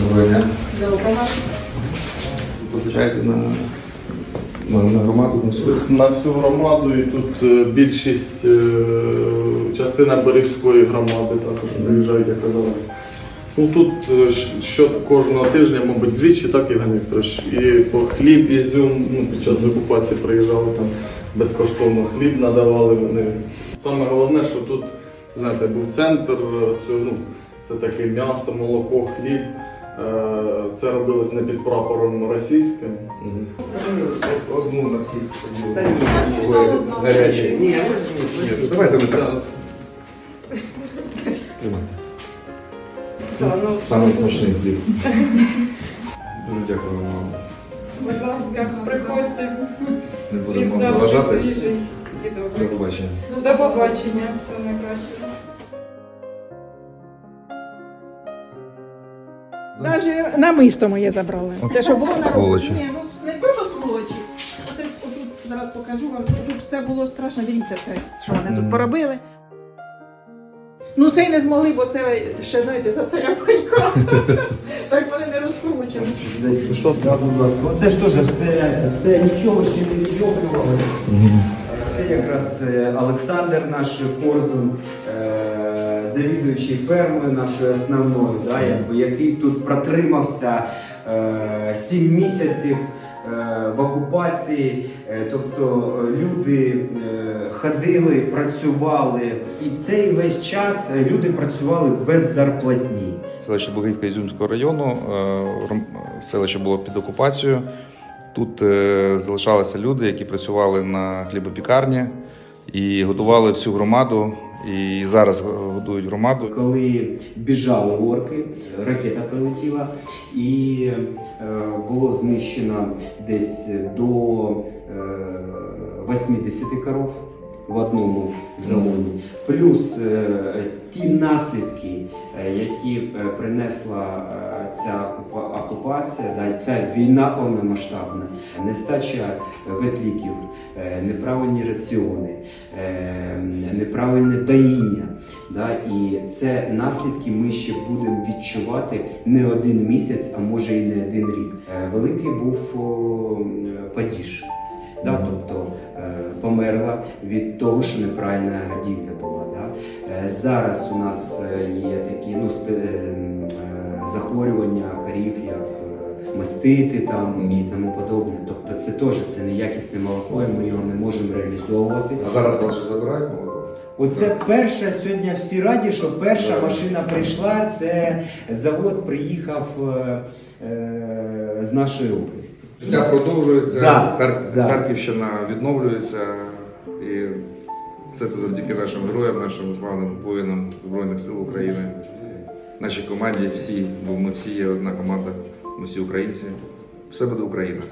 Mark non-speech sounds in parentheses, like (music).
Доброго дня. Позичаєте на, на, на громаду на суд? на всю громаду, і тут е, більшість е, частина Борівської громади також приїжджають, як казалось. Ну тут е, щ- що кожного тижня, мабуть, двічі, так, Євген Вікторович, і по хліб, ізюм, ну, під час окупації приїжджали там безкоштовно хліб надавали вони. Саме головне, що тут, знаєте, був центр, е, цього, ну, це таке м'ясо, молоко, хліб. Е, Це робилось не під прапором російським. Одну на всіх Та ні. Ні, Ні, давайте ми так. Ну, Саме смачний хліб. Дуже дякую вам. Будь ласка, приходьте. Не Хліб будемо вам заважати. свіжий і До побачення. Ну, До побачення, всього найкращого. Навіть намисто моє забрали. Те, що було на Сволочі. Ні, ну не то, що сволочі. Оце отут зараз покажу вам. Тут все було страшно. Дивіться, це, що вони тут поробили. Ну це й не змогли, бо це ще знаєте, за це я пайка. (laughs) Так вони не розкручені. Десь що будь ласка. Оце ж теж все, все нічого ще не відроблювали. Це якраз е, Олександр наш Корзун, е, завідуючий фермою нашою основною, да, якби, який тут протримався е, 7 місяців е, в окупації. Е, Тобто е, люди е, ходили, працювали, і цей весь час е, люди працювали без зарплатні. Селище Благівка Ізюмського району. е, Селище було під окупацією. Тут е, залишалися люди, які працювали на хлібопікарні і годували всю громаду. І зараз годують громаду. Коли біжали орки, ракета прилетіла і е, було знищено десь до е, 80 коров в одному загоні. Плюс е, ті наслідки, е, які е, принесла ця окупа- окупація, да, ця війна повномасштабна, нестача ветліків, неправильні раціони, неправильне доїння. Да, і це наслідки ми ще будемо відчувати не один місяць, а може і не один рік. Великий був падіж. Да, тобто е, померла від того, що неправильна годівля була. Да? Е, Зараз у нас е, є такі ну, захворювання корів, як мастити там і тому подобне. Тобто це теж це неякісне молоко, і ми його не можемо реалізовувати. А зараз вас же забирають молоко? Оце перша сьогодні всі раді, що перша машина прийшла. Це завод приїхав е, е, з нашої області. Життя продовжується, Да, Хар- да. Харківщина відновлюється, і все це завдяки нашим героям, нашим славним воїнам Збройних сил України, нашій команді, всі, бо ми всі є одна команда, ми всі українці. Все буде Україна.